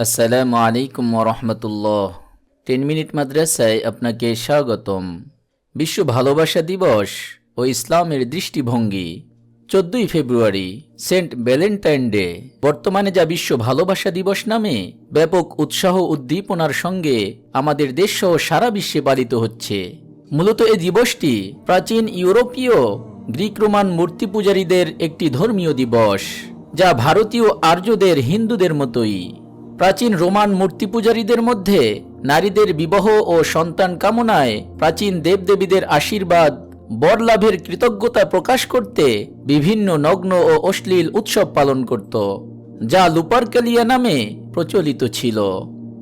আসসালামু আলাইকুম রহমতুল্লাহ। Ten minute মাদ্রাসায় আপনাকে স্বাগতম। বিশ্ব ভালোবাসা দিবস ও ইসলামের দৃষ্টিভঙ্গি, চোদ্দই ফেব্রুয়ারি, সেন্ট ভ্যালেন্টাইন ডে। বর্তমানে যা বিশ্ব ভালোবাসা দিবস নামে ব্যাপক উৎসাহ উদ্দীপনার সঙ্গে আমাদের দেশসহ সারা বিশ্বে পালিত হচ্ছে। মূলত এই দিবসটি প্রাচীন ইউরোপীয়, গ্রিক রোমান মূর্তি পূজারীদের একটি ধর্মীয় দিবস, যা ভারতীয় আর্যদের হিন্দুদের মতোই। প্রাচীন রোমান মূর্তি পূজারীদের মধ্যে নারীদের বিবাহ ও সন্তান কামনায় প্রাচীন দেবদেবীদের আশীর্বাদ বর লাভের কৃতজ্ঞতা প্রকাশ করতে বিভিন্ন নগ্ন ও অশ্লীল উৎসব পালন করত, যা লুপারকালিয়া নামে প্রচলিত ছিল।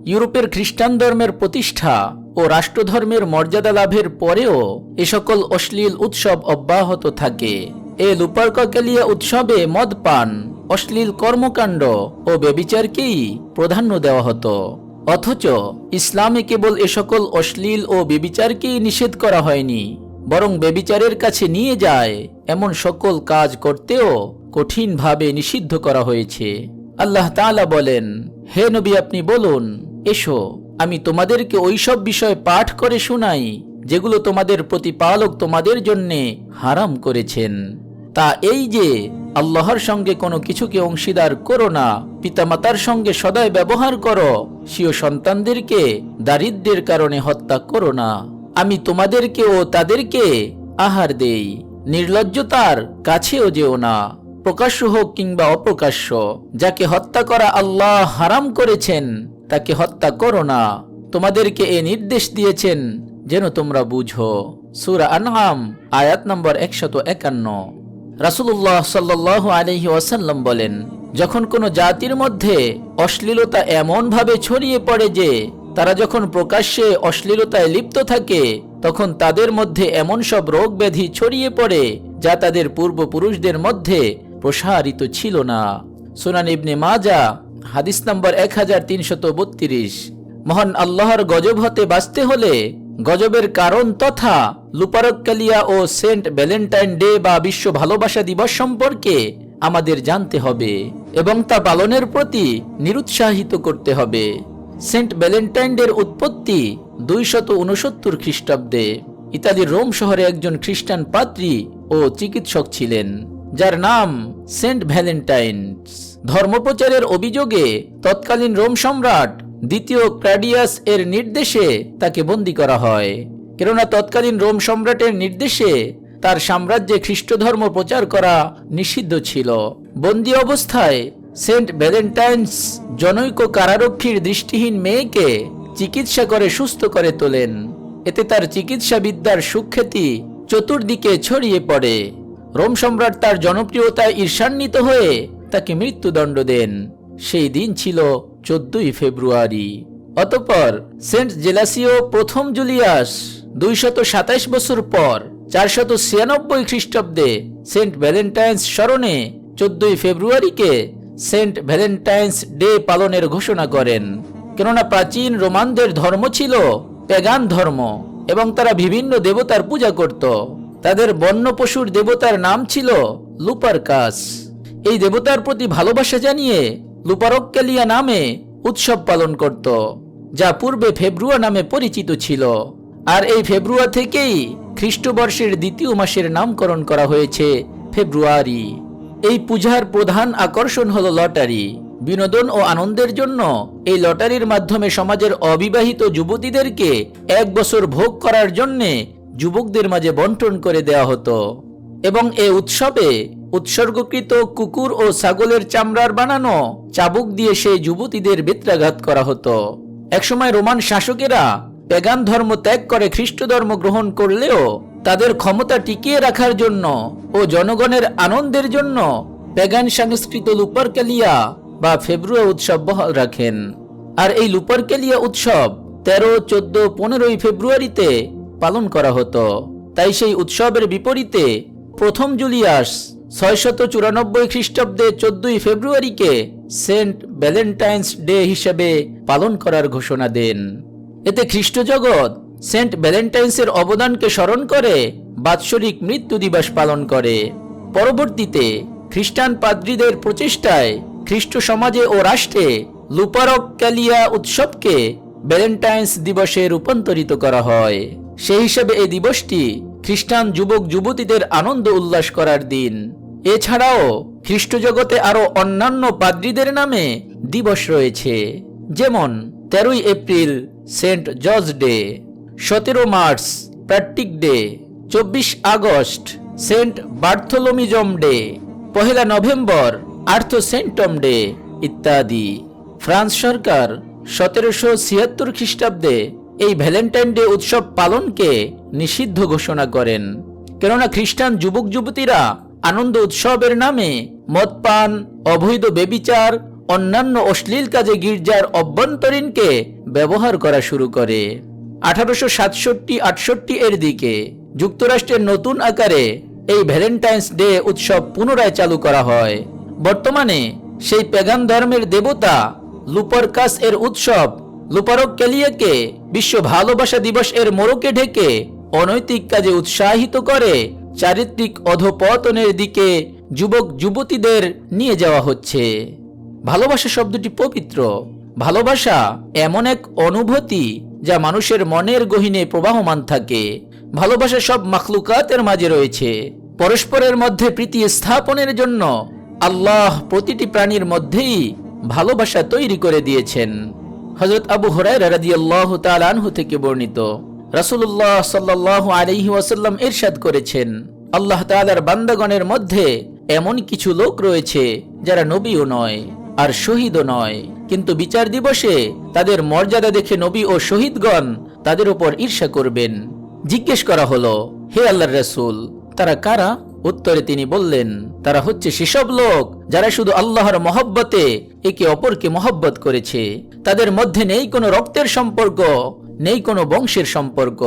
ইউরোপের খ্রিস্টান ধর্মের প্রতিষ্ঠা ও রাষ্ট্রধর্মের মর্যাদা লাভের পরেও এ সকল অশ্লীল উৎসব অব্যাহত থাকে। এ লুপারকালিয়া উৎসবে মদ পান অশ্লীল কর্মকাণ্ড ও ব্যবিচারকেই প্রাধান্য দেওয়া হতো। অথচ ইসলামে কেবল এ সকল অশ্লীল ও বেবিচারকেই নিষেধ করা হয়নি, বরং বেবিচারের কাছে নিয়ে যায় এমন সকল কাজ করতেও কঠিনভাবে নিষিদ্ধ করা হয়েছে। আল্লাহ তাআলা বলেন, হে নবী, আপনি বলুন, এসো, আমি তোমাদেরকে ওইসব বিষয় পাঠ করে শোনাই, যেগুলো তোমাদের প্রতিপালক তোমাদের জন্যে হারাম করেছেন। তা এই যে আল্লাহর সঙ্গে কোনো কিছুকে অংশীদার করো না। পিতামাতার সঙ্গে সদায় ব্যবহার করো। সিও সন্তানদেরকে দারিদ্র্যের কারণে হত্যা করো না। আমি তোমাদেরকে ও তাদেরকে আহার দেই। নির্লজ্জতার কাছেও যেও না। প্রকাশ্য হোক কিংবা অপ্রকাশ্য, যাকে হত্যা করা আল্লাহ হারাম করেছেন, তাকে হত্যা করো না। তোমাদেরকে এ নির্দেশ দিয়েছেন, যেন তোমরা বুঝো। সুরা আনহাম আয়াত নম্বর একশত একান্ন। রাসুল্লাহ সাল্লাহ আলহি ওয়াসাল্লাম বলেন, যখন কোনো জাতির মধ্যে অশ্লীলতা এমনভাবে ছড়িয়ে পড়ে যে, তারা যখন প্রকাশ্যে অশ্লীলতায় লিপ্ত থাকে, তখন তাদের মধ্যে এমন সব রোগ ব্যাধি ছড়িয়ে পড়ে যা তাদের পূর্বপুরুষদের মধ্যে প্রসারিত ছিল না। সুনান ইবনে মাজা, হাদিস নম্বর এক মহান আল্লাহর গজব হতে বাঁচতে হলে গজবের কারণ তথা লুপারক্কালিয়া ও সেন্ট ভ্যালেন্টাইন ডে বা বিশ্ব ভালোবাসা দিবস সম্পর্কে আমাদের জানতে হবে এবং তা পালনের প্রতি নিরুৎসাহিত করতে হবে। সেন্ট ভ্যালেন্টাইন ডের উৎপত্তি দুইশত উনসত্তর খ্রিস্টাব্দে ইতালির রোম শহরে একজন খ্রিস্টান পাত্রী ও চিকিৎসক ছিলেন, যার নাম সেন্ট ভ্যালেন্টাইন্স। ধর্মপ্রচারের অভিযোগে তৎকালীন রোম সম্রাট দ্বিতীয় ক্র্যাডিয়াস এর নির্দেশে তাকে বন্দী করা হয়। কেননা তৎকালীন রোম সম্রাটের নির্দেশে তার সাম্রাজ্যে খ্রিস্ট ধর্ম প্রচার করা নিষিদ্ধ ছিল। বন্দী অবস্থায় সেন্ট ভ্যালেন্টাইন্স জনৈক কারারক্ষীর দৃষ্টিহীন মেয়েকে চিকিৎসা করে সুস্থ করে তোলেন। এতে তার চিকিৎসা বিদ্যার সুখ্যাতি চতুর্দিকে ছড়িয়ে পড়ে। রোম সম্রাট তার জনপ্রিয়তায় ঈর্ষান্বিত হয়ে তাকে মৃত্যুদণ্ড দেন। সেই দিন ছিল চোদ্দই ফেব্রুয়ারি। অতপর সেন্ট জেলাসিও প্রথম জুলিয়াস দুইশত সাতাইশ বছর পর চারশত ছিয়ানব্বই খ্রিস্টাব্দে সেন্ট ভ্যালেন্টাইন্স স্মরণে চোদ্দই ফেব্রুয়ারিকে সেন্ট ভ্যালেন্টাইন্স ডে পালনের ঘোষণা করেন। কেননা প্রাচীন রোমানদের ধর্ম ছিল প্যাগান ধর্ম এবং তারা বিভিন্ন দেবতার পূজা করত। তাদের বন্য পশুর দেবতার নাম ছিল লুপারকাস। এই দেবতার প্রতি ভালোবাসা জানিয়ে লুপারক্কালিয়া নামে উৎসব পালন করত, যা পূর্বে ফেব্রুয়া নামে পরিচিত ছিল। আর এই ফেব্রুয়া থেকেই খ্রিস্টবর্ষের দ্বিতীয় মাসের নামকরণ করা হয়েছে ফেব্রুয়ারি। এই পূজার প্রধান আকর্ষণ হল লটারি। বিনোদন ও আনন্দের জন্য এই লটারির মাধ্যমে সমাজের অবিবাহিত যুবতীদেরকে এক বছর ভোগ করার জন্যে যুবকদের মাঝে বন্টন করে দেওয়া হতো। এবং এ উৎসবে উৎসর্গকৃত কুকুর ও ছাগলের চামড়ার বানানো চাবুক দিয়ে সেই যুবতীদের বেত্রাঘাত করা হতো। একসময় রোমান শাসকেরা পেগান ধর্ম ত্যাগ করে খ্রিস্ট ধর্ম গ্রহণ করলেও তাদের ক্ষমতা টিকিয়ে রাখার জন্য ও জনগণের আনন্দের জন্য পেগান সংস্কৃত লুপারকালিয়া বা ফেব্রুয়ারি উৎসব বহাল রাখেন। আর এই লুপারকালিয়া উৎসব তেরো, চোদ্দ, পনেরোই ফেব্রুয়ারিতে পালন করা হতো। তাই সেই উৎসবের বিপরীতে প্রথম জুলিয়াস ছয়শত চুরানব্বই খ্রিস্টাব্দে চোদ্দই ফেব্রুয়ারিকে সেন্ট ভ্যালেন্টাইন্স ডে হিসেবে পালন করার ঘোষণা দেন। এতে খ্রিস্ট জগৎ সেন্ট ভ্যালেন্টাইন্সের অবদানকে স্মরণ করে বাৎসরিক মৃত্যু দিবস পালন করে। পরবর্তীতে খ্রিস্টান পাদ্রীদের প্রচেষ্টায় খ্রিস্ট সমাজে ও রাষ্ট্রে লুপারক ক্যালিয়া উৎসবকে ভ্যালেন্টাইন্স দিবসে রূপান্তরিত করা হয়। সেই হিসেবে এই দিবসটি খ্রিস্টান যুবক যুবতীদের আনন্দ উল্লাস করার দিন। এছাড়াও খ্রিস্ট জগতে আরও অন্যান্য পাদ্রীদের নামে দিবস রয়েছে, যেমন তেরোই এপ্রিল, সেন্ট জর্জ ডে, সতেরো মার্চ প্র্যাকটিক ডে, চব্বিশ আগস্ট, সেন্ট বার্থোলোমিজম ডে, পহেলা নভেম্বর, আর্থ সেন্টম ডে ইত্যাদি। ফ্রান্স সরকার সতেরোশো ছিয়াত্তর খ্রিস্টাব্দে এই ভ্যালেন্টাইন ডে উৎসব পালনকে নিষিদ্ধ ঘোষণা করেন। কেননা খ্রিস্টান যুবক যুবতীরা আনন্দ উৎসবের নামে মদ পান, অবৈধ বেবিচার, অন্যান্য অশ্লীল কাজে গির্জার অভ্যন্তরীণকে ব্যবহার করা শুরু করে। আঠারোশো সাতষট্টি আটষট্টি এর দিকে যুক্তরাষ্ট্রের নতুন আকারে এই ভ্যালেন্টাইন্স ডে উৎসব পুনরায় চালু করা হয়। বর্তমানে সেই পেগান ধর্মের দেবতা লুপারকাস এর উৎসব লুপারক ক্যালিয়াকে বিশ্ব ভালোবাসা দিবস এর মোড়কে ঢেকে অনৈতিক কাজে উৎসাহিত করে চারিত্রিক অধপতনের দিকে যুবক যুবতীদের নিয়ে যাওয়া হচ্ছে। ভালোবাসা শব্দটি পবিত্র। ভালোবাসা এমন এক অনুভূতি যা মানুষের মনের গহীনে প্রবাহমান থাকে। ভালোবাসা সব মাখলুকাতের মাঝে রয়েছে। পরস্পরের মধ্যে প্রীতি স্থাপনের জন্য আল্লাহ প্রতিটি প্রাণীর মধ্যেই ভালোবাসা তৈরি করে দিয়েছেন। হজরত আবু হরাই রাদি আল্লাহ তালানহু থেকে বর্ণিত। রাসুল্লাহ সাল্লাহ আলহি ওয়াসাল্লাম ইরশাদ করেছেন, আল্লাহ তালার বান্দাগণের মধ্যে এমন কিছু লোক রয়েছে যারা নবীও নয় আর শহীদও নয়। কিন্তু বিচার দিবসে তাদের মর্যাদা দেখে নবী ও শহীদগণ তাদের উপর ঈর্ষা করবেন। জিজ্ঞেস করা হলো, হে আল্লাহর রসুল, তারা কারা? উত্তরে তিনি বললেন, তারা হচ্ছে সেসব লোক যারা শুধু আল্লাহর মহব্বতে একে অপরকে মহব্বত করেছে। তাদের মধ্যে নেই কোনো রক্তের সম্পর্ক, নেই কোনো বংশের সম্পর্ক।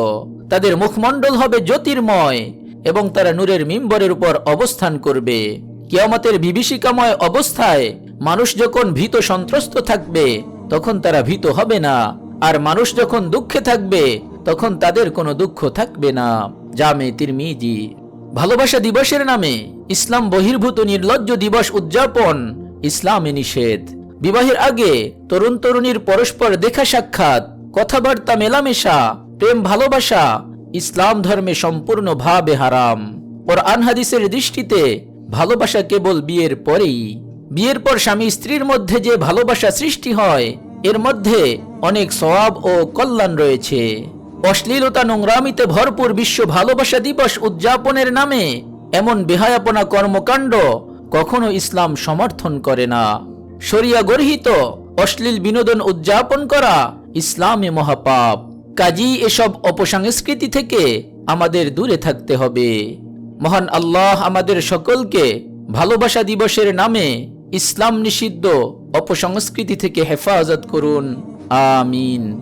তাদের মুখমণ্ডল হবে জ্যোতির্ময় এবং তারা নূরের মিম্বরের উপর অবস্থান করবে। কিয়ামতের বিভীষিকাময় অবস্থায় মানুষ যখন ভীত সন্ত্রস্ত থাকবে, তখন তারা ভীত হবে না। আর মানুষ যখন দুঃখে থাকবে, তখন তাদের কোনো দুঃখ থাকবে না। জামে তিরমিজি। ভালোবাসা দিবসের নামে ইসলাম বহির্ভূত নির্লজ্জ দিবস উদযাপন, ইসলামে নিষেধ। বিবাহের আগে তরুণ তরুণীর পরস্পর দেখা সাক্ষাৎ, কথাবার্তা মেলামেশা, প্রেম ভালোবাসা, ইসলাম ধর্মে সম্পূর্ণ ভাবে হারাম। ওর আনহাদিসের দৃষ্টিতে ভালোবাসা কেবল বিয়ের পরেই। বিয়ের পর স্বামী স্ত্রীর মধ্যে যে ভালোবাসা সৃষ্টি হয়, এর মধ্যে অনেক সওয়াব ও কল্যাণ রয়েছে। অশ্লীলতা নোংরামিতে ভরপুর বিশ্ব ভালোবাসা দিবস উদযাপনের নামে এমন বেহায়াপনা কর্মকাণ্ড কখনো ইসলাম সমর্থন করে না। শরিয়া গর্হিত অশ্লীল বিনোদন উদযাপন করা ইসলামে মহাপাপ। কাজী এসব অপসংস্কৃতি থেকে আমাদের দূরে থাকতে হবে। মহান আল্লাহ আমাদের সকলকে ভালোবাসা দিবসের নামে ইসলাম নিষিদ্ধ অপসংস্কৃতি থেকে হেফাজত করুন। আমিন।